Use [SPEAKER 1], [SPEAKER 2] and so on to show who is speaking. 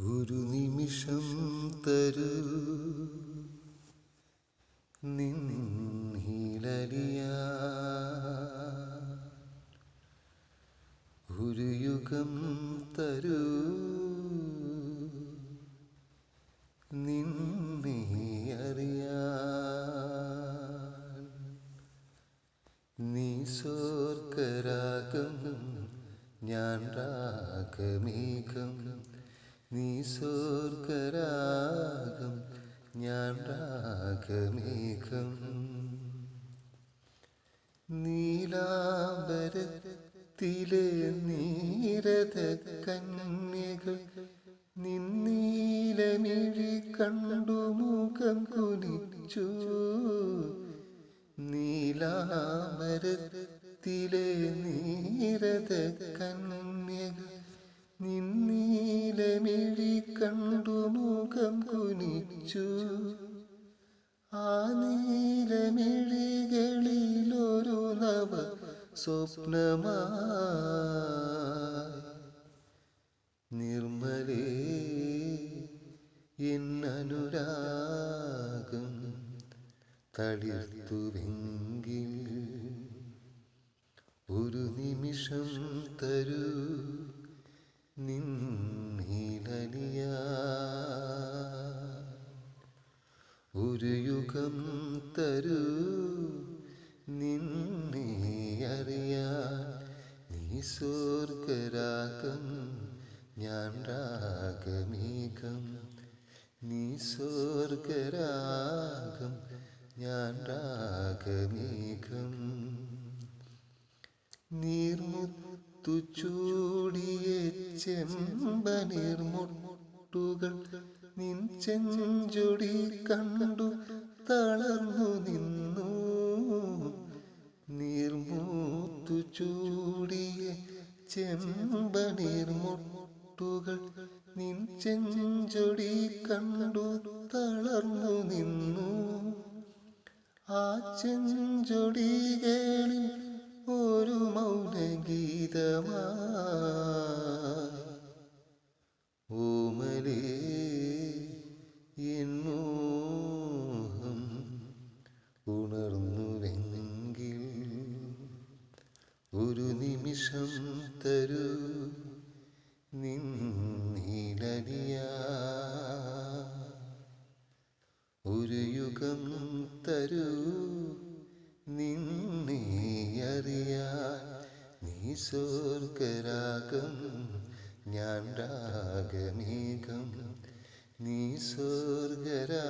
[SPEAKER 1] ഒരു നിമിഷം തരൂ. നിന്നിലലിയ ഒരു യുഗം തരൂ. നിന്നെ നീ സ്വർഗരാഗം ഞാൻ രാഗമേഘം. നീ സ്വർഗരാഗം ഞാൻ രാഗമേഘം. നീലാംബരത്തിലെ നീരത കന്യകൾ നിന്നീലമിഴി കണ്ടു മുഖം കുനിച്ചു. നീലാമരത്തിലെ നീരത കന്യകൾ നിന്നീലമിഴി കണ്ടു മുഖം കുനിച്ചു. ആ നീലമിഴികളിലൊരു നവ സ്വപ്നമാ നിർമ്മലേ എന്നനുരാഗം തളിർത്തുവെങ്കിൽ ഒരു നിമിഷം തരൂ ഒരു യുഗം തരൂ. നിന്നെ അറിയാൻ നീ സ്വർഗരാഗം ഞാൻ രാഗമേഘം. നീ സ്വർഗരാഗം ഞാൻ രാഗമേഘം. നീർമുത്തു ചൂടിയ ചെമ്പനീർമുട്ടുകൾ നിൻ ചെഞ്ചൊടി കണ്ടു തളർന്നു നിന്നു. നീർമൂത്തു ചൂടിയ ചെമ്പനീർമുട്ടുകൾ നിൻ ചെഞ്ചൊടി കണ്ടു തളർന്നു നിന്നു. ആ ചെഞ്ചൊടികളിൽ ഒരു മൗനഗീതമായി ഒരു നിമിഷം തരൂ നിന്നിലലിയ ഒരു യുഗം തരൂ നിന്നെ അറിയാൻ. നീ സ്വർഗരാഗം ഞാൻ രാഗമേഘം. നീ സ്വർഗരാഗം